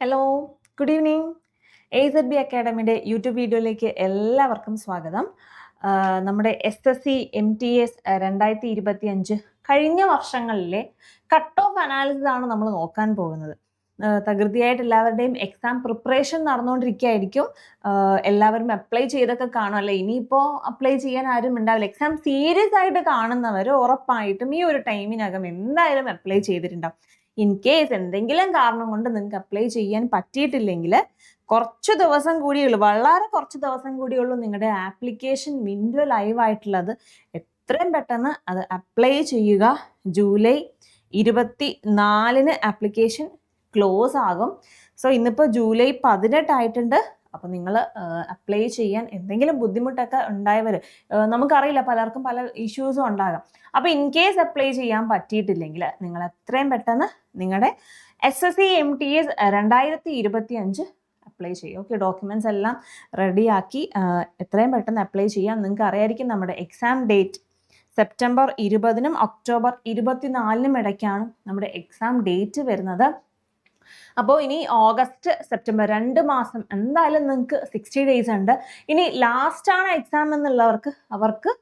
Hello good evening A Z B അക്കാഡമിയുടെ YouTube വീഡിയോയിലേക്ക് എല്ലാവർക്കും സ്വാഗതം. നമ്മുടെ S S C M T S രണ്ടായിരത്തി ഇരുപത്തി അഞ്ച് കഴിഞ്ഞ വർഷങ്ങളിലെ കട്ട് ഓഫ് അനാലിസിസ് ആണ് നമ്മൾ നോക്കാൻ പോകുന്നത്. തകൃതിയായിട്ട് എല്ലാവരുടെയും എക്സാം പ്രിപ്പറേഷൻ നടന്നുകൊണ്ടിരിക്കുകയായിരിക്കും. എല്ലാവരും അപ്ലൈ ചെയ്തൊക്കെ കാണും. അല്ലെ ഇനിയിപ്പോൾ അപ്ലൈ ചെയ്യാൻ ആരും ഉണ്ടാവില്ല. എക്സാം സീരിയസ് ആയിട്ട് കാണുന്നവർ ഉറപ്പായിട്ടും ഈ ഒരു ടൈമിനകം എന്തായാലും അപ്ലൈ ചെയ്തിട്ടുണ്ടാവും. ഇൻ കേസ് എന്തെങ്കിലും കാരണം കൊണ്ട് നിങ്ങൾക്ക് അപ്ലൈ ചെയ്യാൻ പറ്റിയിട്ടില്ലെങ്കിൽ കുറച്ച് ദിവസം കൂടിയുള്ളൂ. വളരെ കുറച്ച് ദിവസം കൂടിയുള്ളൂ നിങ്ങളുടെ ആപ്ലിക്കേഷൻ വിൻഡോ ലൈവ് ആയിട്ടുള്ളത്. എത്രയും പെട്ടെന്ന് അത് അപ്ലൈ ചെയ്യുക. ജൂലൈ ഇരുപത്തി നാലിന് ആപ്ലിക്കേഷൻ ക്ലോസ് ആകും. സോ ഇന്നിപ്പോൾ ജൂലൈ പതിനെട്ടായിട്ടുണ്ട് അപ്പോൾ നിങ്ങൾ അപ്ലൈ ചെയ്യാൻ എന്തെങ്കിലും ബുദ്ധിമുട്ടൊക്കെ ഉണ്ടായവർ നമുക്കറിയില്ല പലർക്കും പല ഇഷ്യൂസും ഉണ്ടാകാം. അപ്പോൾ ഇൻ കേസ് അപ്ലൈ ചെയ്യാൻ പറ്റിയിട്ടില്ലെങ്കിൽ നിങ്ങൾ എത്രയും പെട്ടെന്ന് നിങ്ങളുടെ S S C M T S രണ്ടായിരത്തി ഇരുപത്തി അഞ്ച് അപ്ലൈ ചെയ്യുക ഓക്കെ ഡോക്യുമെന്റ്സ് എല്ലാം റെഡിയാക്കി എത്രയും പെട്ടെന്ന് അപ്ലൈ ചെയ്യാം നിങ്ങൾക്ക് അറിയായിരിക്കും നമ്മുടെ എക്സാം ഡേറ്റ് സെപ്റ്റംബർ ഇരുപതിനും ഒക്ടോബർ ഇരുപത്തിനാലിനും ഇടയ്ക്കാണ് നമ്മുടെ എക്സാം ഡേറ്റ് വരുന്നത്. അപ്പോൾ ഇനി ഓഗസ്റ്റ് സെപ്റ്റംബർ രണ്ട് മാസം എന്തായാലും നിങ്ങൾക്ക് സിക്സ്റ്റി ഡേയ്സ് ഉണ്ട്. ഇനി ലാസ്റ്റാണ് എക്സാം എന്നുള്ളവർക്ക് അവർക്ക്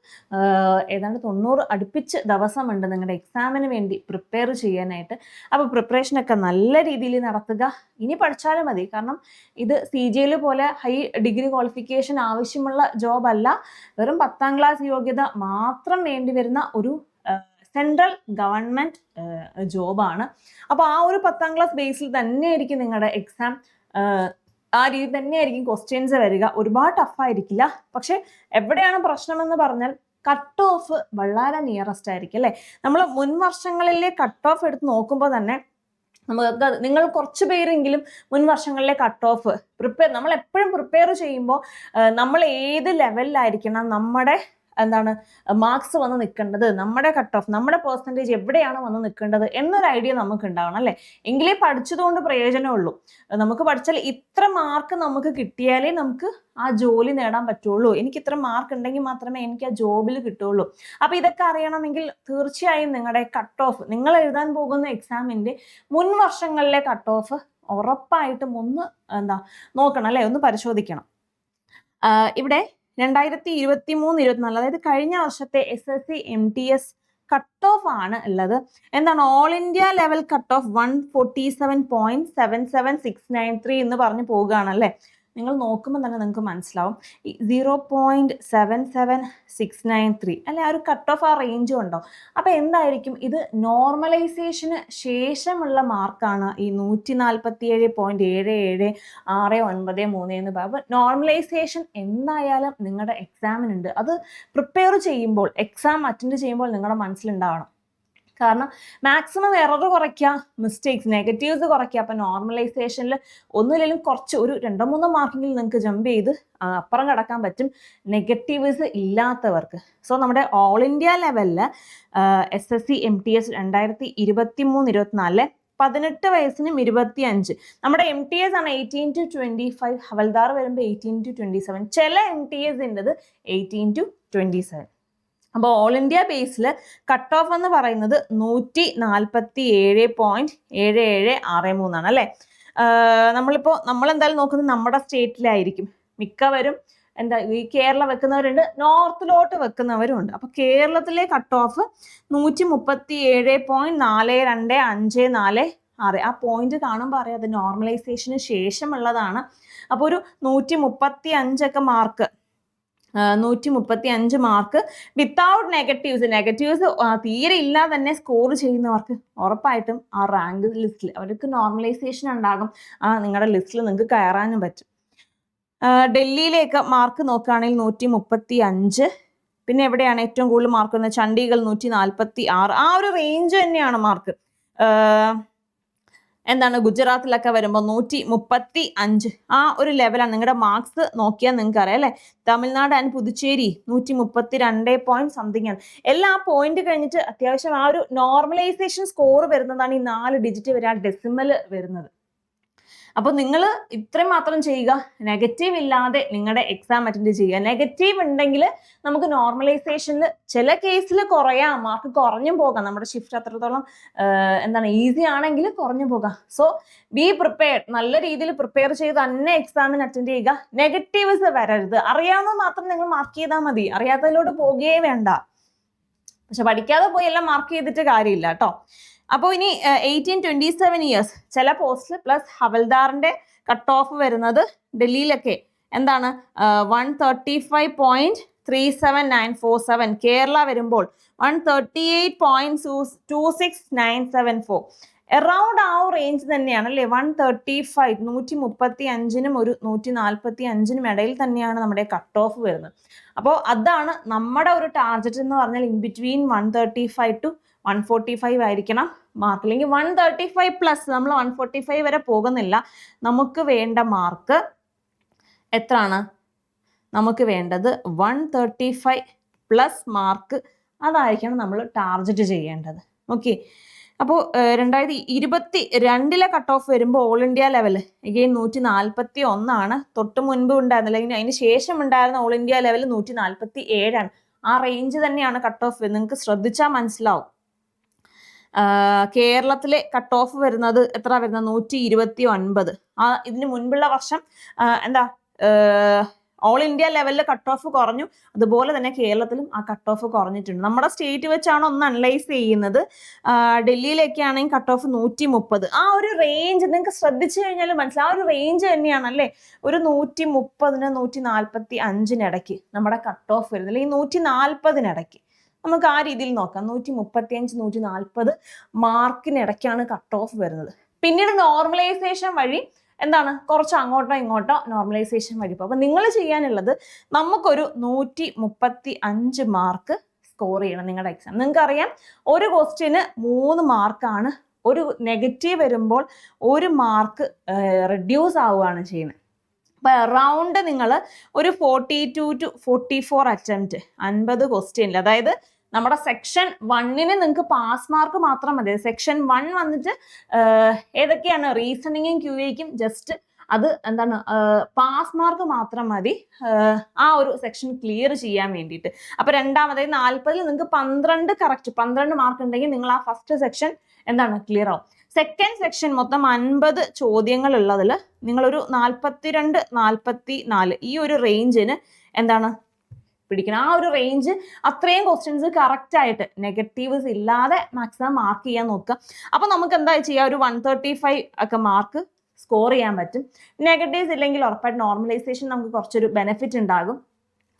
ഏതാണ്ട് തൊണ്ണൂറ് അടുപ്പിച്ച് ദിവസമുണ്ട് നിങ്ങളുടെ എക്സാമിന് വേണ്ടി പ്രിപ്പയർ ചെയ്യാനായിട്ട്. അപ്പോൾ പ്രിപ്പറേഷനൊക്കെ നല്ല രീതിയിൽ നടത്തുക. ഇനി പഠിച്ചാലും മതി. കാരണം ഇത് സി ജി എൽ പോലെ ഹൈ ഡിഗ്രി ക്വാളിഫിക്കേഷൻ ആവശ്യമുള്ള ജോബല്ല വെറും പത്താം ക്ലാസ് യോഗ്യത മാത്രം വേണ്ടി വരുന്ന ഒരു സെൻട്രൽ ഗവൺമെന്റ് ജോബാണ്. അപ്പോൾ ആ ഒരു പത്താം ക്ലാസ് ബേസിൽ തന്നെ ആയിരിക്കും നിങ്ങളുടെ എക്സാം ആ രീതി തന്നെയായിരിക്കും ക്വസ്റ്റ്യൻസ് വരിക. ഒരുപാട് ടഫായിരിക്കില്ല പക്ഷേ എവിടെയാണ് പ്രശ്നമെന്ന് പറഞ്ഞാൽ കട്ട് ഓഫ് വളരെ നിയറസ്റ്റ് ആയിരിക്കും അല്ലേ? നമ്മൾ മുൻ വർഷങ്ങളിലെ കട്ട് ഓഫ് എടുത്ത് നോക്കുമ്പോൾ തന്നെ നമുക്ക് നിങ്ങൾ കുറച്ച് പേരെങ്കിലും മുൻ വർഷങ്ങളിലെ കട്ട് ഓഫ് പ്രിപ്പയർ നമ്മൾ എപ്പോഴും പ്രിപ്പയർ ചെയ്യുമ്പോൾ നമ്മൾ ഏത് ലെവലിലായിരിക്കണം നമ്മുടെ എന്താണ് മാർക്സ് വന്ന് നിൽക്കേണ്ടത് നമ്മുടെ കട്ട് ഓഫ് നമ്മുടെ പെർസെന്റേജ് എവിടെയാണ് വന്ന് നിൽക്കേണ്ടത് എന്നൊരു ഐഡിയ നമുക്ക് ഉണ്ടാവണം അല്ലേ? എങ്കിലേ പഠിച്ചതുകൊണ്ട് പ്രയോജനമുള്ളൂ നമുക്ക് പഠിച്ചാൽ ഇത്ര മാർക്ക് നമുക്ക് കിട്ടിയാലേ നമുക്ക് ആ ജോലി നേടാൻ പറ്റുള്ളൂ. എനിക്ക് ഇത്ര മാർക്ക് ഉണ്ടെങ്കിൽ മാത്രമേ എനിക്ക് ആ ജോബിൽ കിട്ടുള്ളൂ. അപ്പോൾ ഇതൊക്കെ അറിയണമെങ്കിൽ തീർച്ചയായും നിങ്ങളുടെ കട്ട് ഓഫ് നിങ്ങൾ എഴുതാൻ പോകുന്ന എക്സാമിന്റെ മുൻ വർഷങ്ങളിലെ കട്ട് ഓഫ് ഉറപ്പായിട്ടും ഒന്ന് എന്താ നോക്കണം അല്ലേ? ഒന്ന് പരിശോധിക്കണം. ഇവിടെ രണ്ടായിരത്തി ഇരുപത്തി മൂന്ന് ഇരുപത്തിനാല് അതായത് കഴിഞ്ഞ വർഷത്തെ S S C M T S cut off ആണ് ഉള്ളത്. എന്താണ്? All India level cut off one forty seven point seven seven six nine three എന്ന് പറഞ്ഞു പോവുകയാണ് അല്ലേ? നിങ്ങൾ നോക്കുമ്പോൾ തന്നെ നിങ്ങൾക്ക് മനസ്സിലാവും. Zero point seven seven six nine three അല്ലെ ആ ഒരു കട്ട് ഓഫ് ആ റേഞ്ചും ഉണ്ടോ? അപ്പോൾ എന്തായിരിക്കും? ഇത് നോർമലൈസേഷന് ശേഷമുള്ള മാർക്കാണ് ഈ നൂറ്റി നാൽപ്പത്തി ഏഴ് പോയിന്റ് ഏഴ് ഏഴ് ആറ് ഒൻപത് മൂന്ന് എന്ന് പറയുമ്പോൾ നോർമലൈസേഷൻ എന്തായാലും നിങ്ങളുടെ എക്സാമിനുണ്ട് അത് പ്രിപ്പയർ ചെയ്യുമ്പോൾ എക്സാം അറ്റൻഡ് ചെയ്യുമ്പോൾ നിങ്ങളുടെ മനസ്സിലുണ്ടാവണം. കാരണം മാക്സിമം എറർ കുറയ്ക്കുക മിസ്റ്റേക്സ് നെഗറ്റീവ്സ് കുറയ്ക്കുക. അപ്പം നോർമലൈസേഷനിൽ ഒന്നുമില്ലെങ്കിലും കുറച്ച് ഒരു രണ്ടോ മൂന്നോ മാർക്കിൽ നിങ്ങൾക്ക് ജമ്പ് ചെയ്ത് അപ്പുറം കടക്കാൻ പറ്റും. നെഗറ്റീവ്സ് ഇല്ലാത്തവർക്ക്. സോ നമ്മുടെ ഓൾ ഇന്ത്യ ലെവലിൽ S S C M T S രണ്ടായിരത്തി ഇരുപത്തി മൂന്ന് ഇരുപത്തിനാലിലെ പതിനെട്ട് വയസ്സിനും ഇരുപത്തി അഞ്ച് നമ്മുടെ എം ടി എസ് ആണ് eighteen to twenty five havildar വരുമ്പോൾ എയ്റ്റീൻ ടു ട്വന്റി സെവൻ ചില എം ടി എസിന്റെത് എയ്റ്റീൻ ടു ട്വന്റി സെവൻ അപ്പോൾ ഓൾ ഇന്ത്യ ബേസിൽ കട്ട് ഓഫ് എന്ന് പറയുന്നത് നൂറ്റി നാൽപ്പത്തി ഏഴ് പോയിന്റ് ഏഴ് ഏഴ് ആറ് മൂന്നാണ് അല്ലേ? നമ്മളിപ്പോൾ നമ്മൾ എന്തായാലും നോക്കുന്നത് നമ്മുടെ സ്റ്റേറ്റിലായിരിക്കും. മിക്കവരും എന്താ ഈ കേരള വെക്കുന്നവരുണ്ട് നോർത്തിലോട്ട് വെക്കുന്നവരും ഉണ്ട്. അപ്പോൾ കേരളത്തിലെ കട്ട് ഓഫ് നൂറ്റി മുപ്പത്തി ഏഴ് പോയിന്റ് നാല് രണ്ട് അഞ്ച് നാല് ആറ്. ആ പോയിന്റ് കാണുമ്പോൾ അറിയാം അത് നോർമലൈസേഷന് ശേഷമുള്ളതാണ്. അപ്പോൾ ഒരു നൂറ്റി മുപ്പത്തി അഞ്ചൊക്കെ മാർക്ക് നൂറ്റി മുപ്പത്തി അഞ്ച് മാർക്ക് വിത്തൗട്ട് നെഗറ്റീവ്സ് നെഗറ്റീവ്സ് തീരെ ഇല്ലാതെ തന്നെ സ്കോർ ചെയ്യുന്നവർക്ക് ഉറപ്പായിട്ടും ആ റാങ്ക് ലിസ്റ്റിൽ അവർക്ക് നോർമലൈസേഷൻ ഉണ്ടാകും. ആ നിങ്ങളുടെ ലിസ്റ്റിൽ നിങ്ങൾക്ക് കയറാനും പറ്റും. ഡൽഹിയിലേക്ക് മാർക്ക് നോക്കുകയാണെങ്കിൽ നൂറ്റി മുപ്പത്തി അഞ്ച് പിന്നെ എവിടെയാണ് ഏറ്റവും കൂടുതൽ മാർക്ക് വന്നത്? ചണ്ഡീഗഡ് നൂറ്റി നാൽപ്പത്തി ആറ് ആ ഒരു റേഞ്ച് തന്നെയാണ് മാർക്ക് എന്താണ് ഗുജറാത്തിലൊക്കെ വരുമ്പോൾ നൂറ്റി മുപ്പത്തി അഞ്ച് ആ ഒരു ലെവലാണ് നിങ്ങളുടെ മാർക്സ് നോക്കിയാൽ നിങ്ങൾക്ക് അറിയാം അല്ലേ? തമിഴ്നാട് ആൻഡ് പുതുച്ചേരി നൂറ്റി മുപ്പത്തി രണ്ട് പോയിന്റ് സംതിങ് ആണ്. എല്ലാ പോയിന്റ് കഴിഞ്ഞിട്ട് അത്യാവശ്യം ആ ഒരു നോർമലൈസേഷൻ സ്കോർ വരുന്നതാണ് ഈ നാല് ഡിജിറ്റ് വരെ ആ ഡെസിമൽ വരുന്നത്. അപ്പോൾ നിങ്ങൾ ഇത്രയും മാത്രം ചെയ്യുക. നെഗറ്റീവ് ഇല്ലാതെ നിങ്ങളുടെ എക്സാം അറ്റൻഡ് ചെയ്യുക. നെഗറ്റീവ് ഉണ്ടെങ്കിൽ നമുക്ക് നോർമലൈസേഷനിൽ ചില കേസിൽ കുറയാം. മാർക്ക് കുറഞ്ഞും പോകാം. നമ്മുടെ ഷിഫ്റ്റ് അത്രത്തോളം എന്താണ് ഈസി ആണെങ്കിൽ കുറഞ്ഞു പോകാം. സോ ബി പ്രിപ്പയർഡ് നല്ല രീതിയിൽ പ്രിപ്പയർ ചെയ്ത് തന്നെ എക്സാമിന് അറ്റൻഡ് ചെയ്യുക. നെഗറ്റീവ്സ് വരരുത്. അറിയാവുന്ന മാത്രം നിങ്ങൾ മാർക്ക് ചെയ്താൽ മതി. അറിയാത്തതിലോട്ട് പോകുകയേ വേണ്ട. പക്ഷെ പഠിക്കാതെ പോയി എല്ലാം മാർക്ക് ചെയ്തിട്ട് കാര്യമില്ല കേട്ടോ. അപ്പോൾ ഇനി എയ്റ്റീൻ ട്വന്റി സെവൻ ഇയേഴ്സ് ചില പോസ്റ്റിൽ പ്ലസ് ഹവൽദാറിന്റെ കട്ട് ഓഫ് വരുന്നത് ഡൽഹിയിലൊക്കെ. എന്താണ്? One thirty five point three seven nine four seven Kerala വരുമ്പോൾ one thirty eight point two six nine seven four around ആ റേഞ്ച് തന്നെയാണ് അല്ലേ? വൺ തേർട്ടി ഫൈവ് നൂറ്റി മുപ്പത്തി അഞ്ചിനും ഒരു നൂറ്റി നാൽപ്പത്തി അഞ്ചിനും ഇടയിൽ തന്നെയാണ് നമ്മുടെ കട്ട് ഓഫ് വരുന്നത്. അപ്പോൾ അതാണ് നമ്മുടെ ഒരു ടാർഗറ്റ് എന്ന് പറഞ്ഞാൽ in between one thirty five to one forty five ആയിരിക്കണം മാർക്ക് അല്ലെങ്കിൽ വൺ തേർട്ടി ഫൈവ് പ്ലസ് നമ്മൾ വൺ ഫോർട്ടി ഫൈവ് വരെ പോകുന്നില്ല. നമുക്ക് വേണ്ട മാർക്ക് എത്രയാണ്? നമുക്ക് വേണ്ടത് one thirty five plus mark അതായിരിക്കണം നമ്മൾ ടാർഗറ്റ് ചെയ്യേണ്ടത്. ഓക്കെ അപ്പോൾ രണ്ടായിരത്തി ഇരുപത്തി രണ്ടിലെ കട്ട് ഓഫ് വരുമ്പോൾ ഓൾ ഇന്ത്യ ലെവൽ എഗെയിൻ നൂറ്റി നാൽപ്പത്തി ഒന്നാണ് തൊട്ട് മുൻപ് ഉണ്ടായിരുന്നില്ല. അല്ലെങ്കിൽ അതിന് ശേഷം ഉണ്ടായിരുന്ന ഓൾ ഇന്ത്യ ലെവൽ നൂറ്റി നാൽപ്പത്തി ഏഴാണ് ആ റേഞ്ച് തന്നെയാണ് കട്ട് ഓഫ് നിങ്ങൾക്ക് ശ്രദ്ധിച്ചാൽ മനസ്സിലാവും. കേരളത്തിലെ കട്ട് ഓഫ് വരുന്നത് എത്ര വരുന്നത്? നൂറ്റി ഇരുപത്തി ഒൻപത് ആ ഇതിന് മുൻപുള്ള വർഷം എന്താ ഓൾ ഇന്ത്യ ലെവലിൽ കട്ട് ഓഫ് കുറഞ്ഞു. അതുപോലെ തന്നെ കേരളത്തിലും ആ കട്ട് ഓഫ് കുറഞ്ഞിട്ടുണ്ട്. നമ്മുടെ സ്റ്റേറ്റ് വെച്ചാണ് ഒന്ന് അനലൈസ് ചെയ്യുന്നത്. ഡൽഹിയിലേക്ക് ആണെങ്കിൽ കട്ട് ഓഫ് നൂറ്റി മുപ്പത് ആ ഒരു റേഞ്ച് നിങ്ങൾക്ക് ശ്രദ്ധിച്ചു കഴിഞ്ഞാൽ മനസ്സിലാവും. ആ ഒരു റേഞ്ച് തന്നെയാണ് അല്ലേ? ഒരു നൂറ്റി മുപ്പതിന് നൂറ്റി നാൽപ്പത്തി അഞ്ചിനിടയ്ക്ക് നമ്മുടെ കട്ട് ഓഫ് വരുന്നത്. അല്ലെങ്കിൽ നൂറ്റി നാൽപ്പതിനിടയ്ക്ക് നമുക്ക് ആ രീതിയിൽ നോക്കാം. നൂറ്റി മുപ്പത്തി അഞ്ച് നൂറ്റി നാൽപ്പത് മാർക്കിനിടയ്ക്കാണ് കട്ട് ഓഫ് വരുന്നത്. പിന്നീട് നോർമലൈസേഷൻ വഴി എന്താണ്? കുറച്ച് അങ്ങോട്ടോ ഇങ്ങോട്ടോ നോർമലൈസേഷൻ വഴി പോകും. നിങ്ങൾ ചെയ്യാനുള്ളത് നമുക്കൊരു നൂറ്റി മുപ്പത്തി അഞ്ച് മാർക്ക് സ്കോർ ചെയ്യണം നിങ്ങളുടെ എക്സാം നിങ്ങൾക്ക് അറിയാം ഒരു ക്വസ്റ്റ്യന് മൂന്ന് മാർക്കാണ്. ഒരു നെഗറ്റീവ് വരുമ്പോൾ ഒരു മാർക്ക് റെഡ്യൂസ് ആവുകയാണ് ചെയ്യുന്നത്. അപ്പോൾ അറൗണ്ട് നിങ്ങൾ ഒരു forty two to forty four attempt അൻപത് ക്വസ്റ്റ്യനിൽ അതായത് നമ്മുടെ സെക്ഷൻ വണ്ണിന് നിങ്ങൾക്ക് പാസ് മാർക്ക് മാത്രം മതി. സെക്ഷൻ വൺ വന്നിട്ട് ഏതൊക്കെയാണ്? റീസണിങ്ങും ക്യു എക്കും ജസ്റ്റ് അത് എന്താണ് പാസ് മാർക്ക് മാത്രം മതി. ആ ഒരു സെക്ഷൻ ക്ലിയർ ചെയ്യാൻ വേണ്ടിയിട്ട്. അപ്പൊ രണ്ടാമതായി നാൽപ്പതിൽ നിങ്ങൾക്ക് പന്ത്രണ്ട് കറക്റ്റ് പന്ത്രണ്ട് മാർക്ക് ഉണ്ടെങ്കിൽ നിങ്ങൾ ആ ഫസ്റ്റ് സെക്ഷൻ എന്താണ് ക്ലിയർ ആവും. സെക്കൻഡ് സെക്ഷൻ മൊത്തം അൻപത് ചോദ്യങ്ങൾ ഉള്ളതിൽ നിങ്ങളൊരു നാൽപ്പത്തിരണ്ട് നാൽപ്പത്തി നാല് ഈ ഒരു റേഞ്ചിന് എന്താണ് പിടിക്കണം. ആ ഒരു റേഞ്ച് അത്രയും ക്വസ്റ്റ്യൻസ് കറക്റ്റ് ആയിട്ട് നെഗറ്റീവ്സ് ഇല്ലാതെ മാക്സിമം മാർക്ക് ചെയ്യാൻ നോക്കുക. അപ്പോൾ നമുക്ക് എന്താ ചെയ്യുക ഒരു വൺ തേർട്ടി ഫൈവ് ഒക്കെ മാർക്ക് സ്കോർ ചെയ്യാൻ പറ്റും. നെഗറ്റീവ്സ് ഇല്ലെങ്കിൽ ഉറപ്പായിട്ട് നോർമലൈസേഷൻ നമുക്ക് കുറച്ചൊരു ബെനിഫിറ്റ് ഉണ്ടാകും.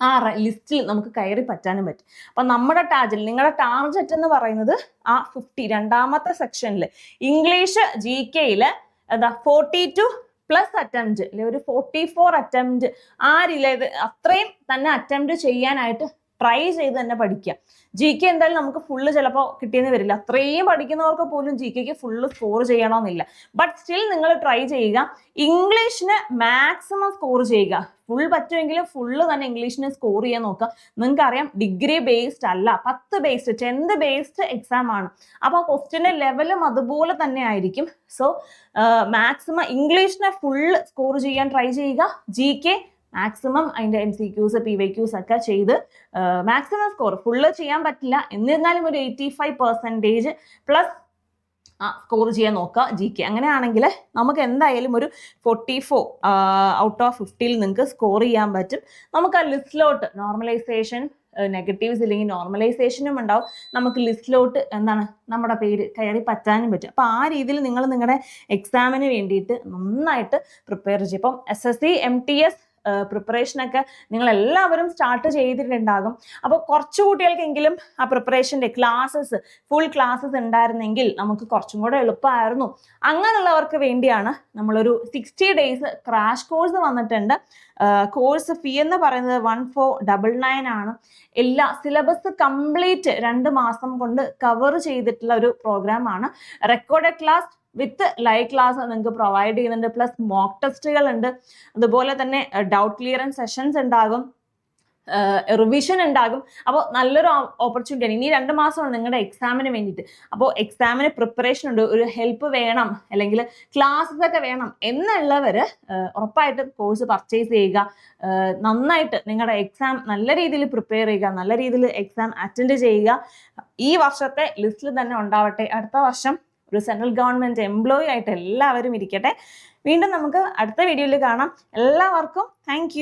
ആ ലിസ്റ്റിൽ നമുക്ക് കയറി പറ്റാനും പറ്റും. അപ്പൊ നമ്മുടെ ടാർജറ്റ് നിങ്ങളുടെ ടാർജറ്റ് എന്ന് പറയുന്നത് ആ ഫിഫ്റ്റി രണ്ടാമത്തെ സെക്ഷനിൽ ഇംഗ്ലീഷ് ജി കെയിൽ എന്താ? ഫോർട്ടി ടു പ്ലസ് അറ്റംപ്റ്റ് അല്ലെ ഒരു ഫോർട്ടി ഫോർ അറ്റംപ്റ്റ് ആ റിലേത് അത്രയും തന്നെ അറ്റംപ്റ്റ് ചെയ്യാനായിട്ട് ട്രൈ ചെയ്ത് തന്നെ പഠിക്കുക ജി കെ എന്തായാലും നമുക്ക് ഫുള്ള് ചിലപ്പോൾ കിട്ടിയെന്ന് വരില്ല. അത്രയും പഠിക്കുന്നവർക്ക് പോലും ജി കെക്ക് ഫുള്ള് സ്കോർ ചെയ്യണമെന്നില്ല ബട്ട് സ്റ്റിൽ നിങ്ങൾ ട്രൈ ചെയ്യുക. ഇംഗ്ലീഷിന് മാക്സിമം സ്കോർ ചെയ്യുക. ഫുൾ പറ്റുമെങ്കിൽ ഫുള്ള് തന്നെ ഇംഗ്ലീഷിന് സ്കോർ ചെയ്യാൻ നോക്കുക. നിങ്ങൾക്ക് അറിയാം ഡിഗ്രി ബേസ്ഡ് അല്ല പത്ത് ബേസ്ഡ് ടെൻത്ത് ബേസ്ഡ് എക്സാം ആണ്. അപ്പോൾ ക്വസ്റ്റ്യന്റെ ലെവലും അതുപോലെ തന്നെ ആയിരിക്കും. സോ മാക്സിമം ഇംഗ്ലീഷിനെ ഫുൾ സ്കോർ ചെയ്യാൻ ട്രൈ ചെയ്യുക. ജി കെ മാക്സിമം അതിന്റെ M C Qs P Y Qs ഒക്കെ ചെയ്ത് മാക്സിമം സ്കോർ ഫുള്ള് ചെയ്യാൻ പറ്റില്ല. എന്നിരുന്നാലും ഒരു eighty five percentage plus score ചെയ്യാൻ നോക്കുക. ജി കെ അങ്ങനെയാണെങ്കിൽ നമുക്ക് എന്തായാലും ഒരു ഫോർട്ടി ഫോർ ഔട്ട് ഓഫ് ഫിഫ്റ്റിയിൽ നിങ്ങൾക്ക് സ്കോർ ചെയ്യാൻ പറ്റും. നമുക്ക് ആ ലിസ്റ്റിലോട്ട് നോർമലൈസേഷൻ നെഗറ്റീവ്സ് ഇല്ലെങ്കിൽ നോർമലൈസേഷനും ഉണ്ടാവും. നമുക്ക് ലിസ്റ്റിലോട്ട് എന്താണ് നമ്മുടെ പേര് കയറി പറ്റാനും പറ്റും. അപ്പോൾ ആ രീതിയിൽ നിങ്ങൾ നിങ്ങളുടെ എക്സാമിന് വേണ്ടിയിട്ട് നന്നായിട്ട് പ്രിപ്പയർ ചെയ്യും ഇപ്പം S S C M T S പ്രിപ്പറേഷനൊക്കെ നിങ്ങൾ എല്ലാവരും സ്റ്റാർട്ട് ചെയ്തിട്ടുണ്ടാകും. അപ്പോൾ കുറച്ച് കുട്ടികൾക്കെങ്കിലും ആ പ്രിപ്പറേഷന്റെ ക്ലാസ്സസ് ഫുൾ ക്ലാസ്സസ് ഉണ്ടായിരുന്നെങ്കിൽ നമുക്ക് കുറച്ചും കൂടെ എളുപ്പമായിരുന്നു. അങ്ങനെയുള്ളവർക്ക് വേണ്ടിയാണ് നമ്മളൊരു സിക്സ്റ്റി ഡേയ്സ് ക്രാഷ് കോഴ്സ് വന്നിട്ടുണ്ട്. കോഴ്സ് ഫീ എന്ന് പറയുന്നത് വൺ ഫോർ ഡബിൾ നയൻ ആണ്. എല്ലാ സിലബസ് കംപ്ലീറ്റ് രണ്ട് മാസം കൊണ്ട് കവർ ചെയ്തിട്ടുള്ള ഒരു പ്രോഗ്രാം ആണ്. Recorded class with live class നിങ്ങൾക്ക് പ്രൊവൈഡ് ചെയ്യുന്നുണ്ട്. പ്ലസ് മോക്ക് ടെസ്റ്റുകൾ ഉണ്ട് അതുപോലെ തന്നെ ഡൗട്ട് ക്ലിയറൻസ് സെഷൻസ് ഉണ്ടാകും. റിവിഷൻ ഉണ്ടാകും. അപ്പോൾ നല്ലൊരു ഓപ്പർച്യൂണിറ്റിയാണ് ഇനി രണ്ട് മാസമാണ് നിങ്ങളുടെ എക്സാമിന് വേണ്ടിയിട്ട്. അപ്പോൾ എക്സാമിന് പ്രിപ്പറേഷൻ ഉണ്ട്. ഒരു ഹെൽപ്പ് വേണം. അല്ലെങ്കിൽ ക്ലാസ്സസ് ഒക്കെ വേണം എന്നുള്ളവർ ഉറപ്പായിട്ടും കോഴ്സ് പർച്ചേസ് ചെയ്യുക. നന്നായിട്ട് നിങ്ങളുടെ എക്സാം നല്ല രീതിയിൽ പ്രിപ്പയർ ചെയ്യുക. നല്ല രീതിയിൽ എക്സാം അറ്റൻഡ് ചെയ്യുക. ഈ വർഷത്തെ ലിസ്റ്റിൽ തന്നെ ഉണ്ടാവട്ടെ. അടുത്ത വർഷം ഒരു സെൻട്രൽ ഗവൺമെന്റ് എംപ്ലോയി ആയിട്ട് എല്ലാവരും ഇരിക്കട്ടെ. വീണ്ടും നമുക്ക് അടുത്ത വീഡിയോയിൽ കാണാം. എല്ലാവർക്കും താങ്ക്